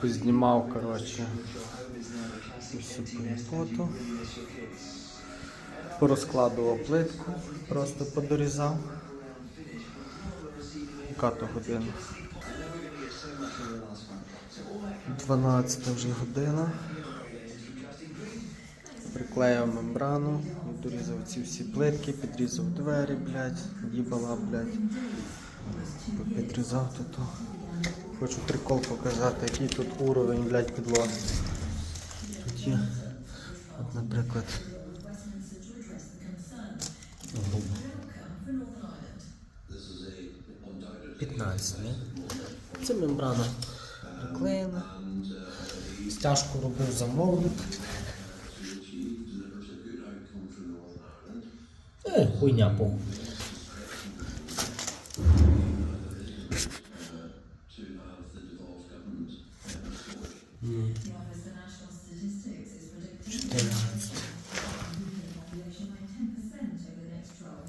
познімав, коротше, фото. Порозкладував плитку, просто подорізав. Яка то година? 12 вже година. Приклеїв мембрану, дорізав ці всі плитки, підрізав двері, блядь, їбала, блядь. Підрізав тут. Хочу прикол показати, який тут уровень, блядь, підлоги. Тут є, от, наприклад. Грубо. 15, не? Це мембрана приклеєна. Стяжку робив замовник. Е, хуйня похуй. М. 14.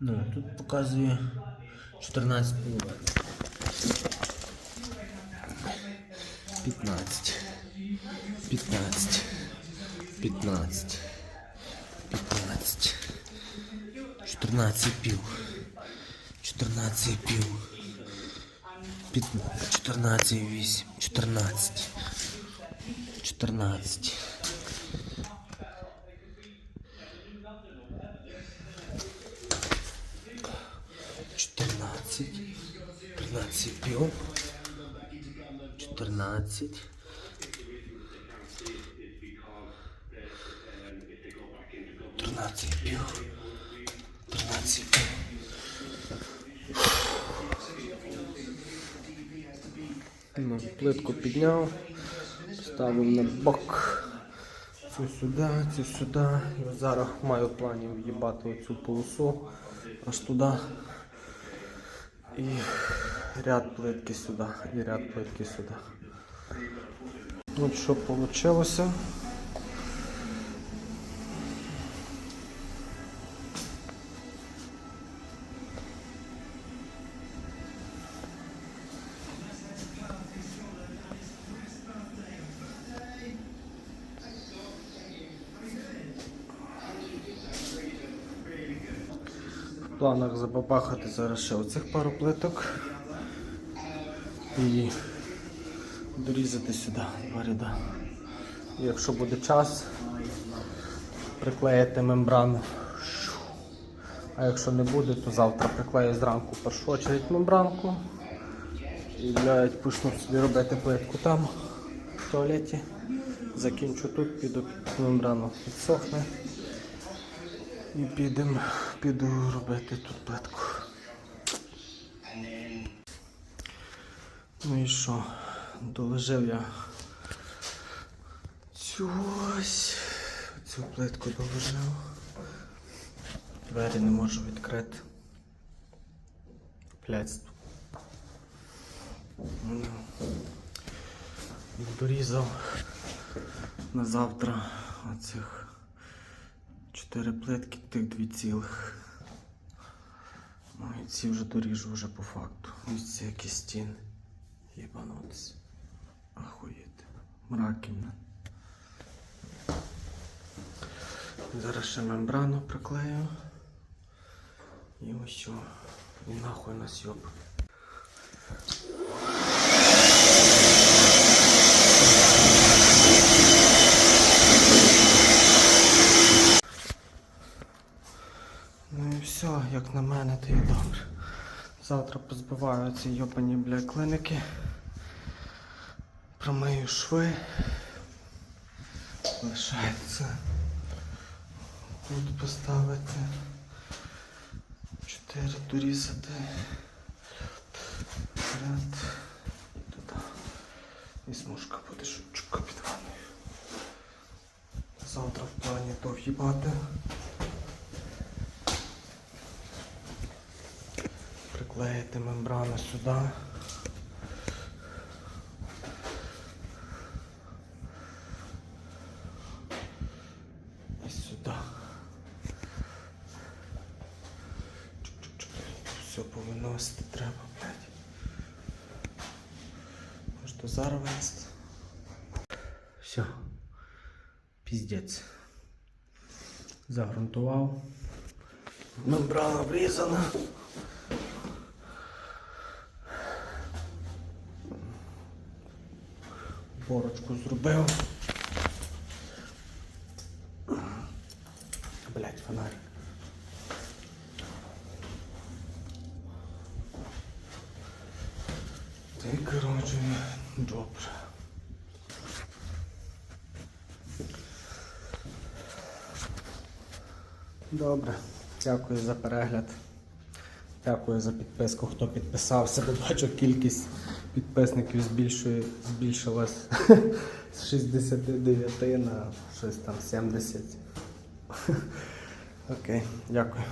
Ну, тут показує 14 половин. 15. 15. 15. 15. 14 пів. 14 пів. 15, 14, 8, 14, 14. Чотирнадцять, тринадцять пів, чотирнадцять, тринадцять пів, тринадцять пів. Ну, плитку підняв, ставив на бок. Цю сюди, цю сюди. Зараз маю в плані в'їбати оцю полосу аж туди. І ряд плитки сюди, і ряд плитки сюди. От що вийшло. Планах забабахати зараз ще оцих пару плиток і дорізати сюди два ряда. Якщо буде час, приклеїти мембрану. А якщо не буде, то завтра приклею зранку першу очередь мембранку. І блядь, почну собі робити плитку там, в туалеті. Закінчу тут, піду під мембрану підсохне. І підемо, піду робити тут плитку. Ну і що? Доложив я цю ось цю плитку доложив. Двері не можу відкрити. Пляцтво. Дорізав на завтра оцих чотири плитки, тих дві цілих. Ну і ці вже доріжу вже по факту. Ось ці які стіни. Єбанутися. Ахуєти. Мраківна. Зараз ще мембрану приклею. І ось що. І нахуй нас йоб. Ну і все, як на мене, то і добре. Завтра позбиваю ці йобані бля клиники. Промию шви. Лишається тут поставити. Чотири дорізати. Ряд. І туди. І смужка буде шучка під ванною. Завтра в плані то. Приклеїти мембрану сюди. Сюди. Чук-чук-чук. Все повиносити треба, блядь. Може то зараз винести? Все. Піздець. Загрунтував. Мембрана врізана. Борочку зробив. Блять, фонарик. Ти, коротше, добре. Добре. Дякую за перегляд. Дякую за підписку, хто підписався, бо бачу кількість підписників збільшує, збільшилась з 69 на щось там 70. Окей, дякую.